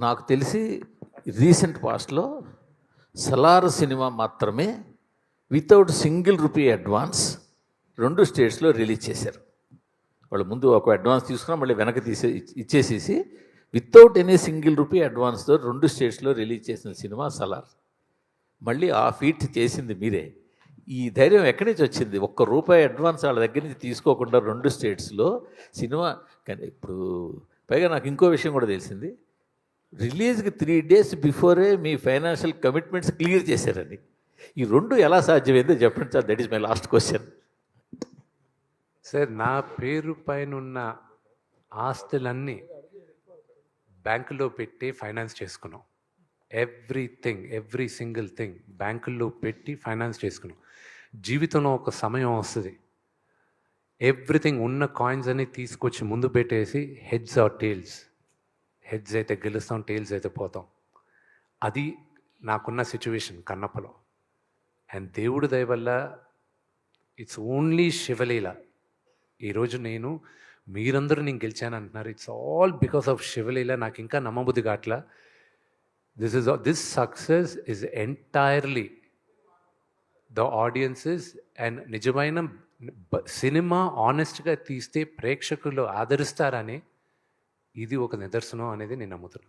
నాకు తెలిసి రీసెంట్ పాస్ట్లో సలార్ సినిమా మాత్రమే వితౌట్ సింగిల్ రూపీ అడ్వాన్స్ రెండు స్టేట్స్లో రిలీజ్ చేశారు. వాళ్ళు ముందు ఒక అడ్వాన్స్ తీసుకున్నా మళ్ళీ వెనక తీసే ఇచ్చేసేసి వితౌట్ ఎనీ సింగిల్ రూపీ అడ్వాన్స్తో రెండు స్టేట్స్లో రిలీజ్ చేసిన సినిమా సలార్. మళ్ళీ ఆ ఫీట్ చేసింది మీరే. ఈ ధైర్యం ఎక్కడి నుంచి వచ్చింది? ఒక్క రూపాయి అడ్వాన్స్ వాళ్ళ దగ్గర నుంచి తీసుకోకుండా రెండు స్టేట్స్లో సినిమా కానీ ఇప్పుడు పైగా నాకు ఇంకో విషయం కూడా తెలిసింది. రిలీజ్కి త్రీ డేస్ బిఫోరే మీ ఫైనాన్షియల్ కమిట్మెంట్స్ క్లియర్ చేశారని ఈ రెండు ఎలా సాధ్యమైందో చెప్పండి sir. That is my last question sir నా పేరు పైన ఉన్న ఆస్తులన్నీ బ్యాంకులో పెట్టి ఫైనాన్స్ చేసుకున్నాం. ఎవ్రీథింగ్ ఎవ్రీ సింగిల్ థింగ్ బ్యాంకుల్లో పెట్టి ఫైనాన్స్ చేసుకున్నాం. జీవితంలో ఒక సమయం వస్తుంది. ఎవ్రీథింగ్ ఉన్న కాయిన్స్ అన్ని తీసుకొచ్చి ముందు పెట్టేసి హెడ్స్ ఆర్ టేల్స్ హెడ్స్ అయితే గెలుస్తాం టేల్స్ అయితే పోతాం. అది నాకున్న సిచ్యువేషన్ కన్నప్పలో. అండ్ దేవుడి దయ వల్ల ఇట్స్ ఓన్లీ శివలీల ఈరోజు నేను మీరందరూ నేను గెలిచాను అంటున్నారు. It's all because of Shivaleela నాకు ఇంకా నమ్మబుద్ధి కావట్లా. This is this success is entirely the audiences and నిజమైన సినిమా ఆనెస్ట్గా తీస్తే ప్రేక్షకులు ఆదరిస్తారని ఇది ఒక నిదర్శనం అనేది నేను నమ్ముతున్నాను.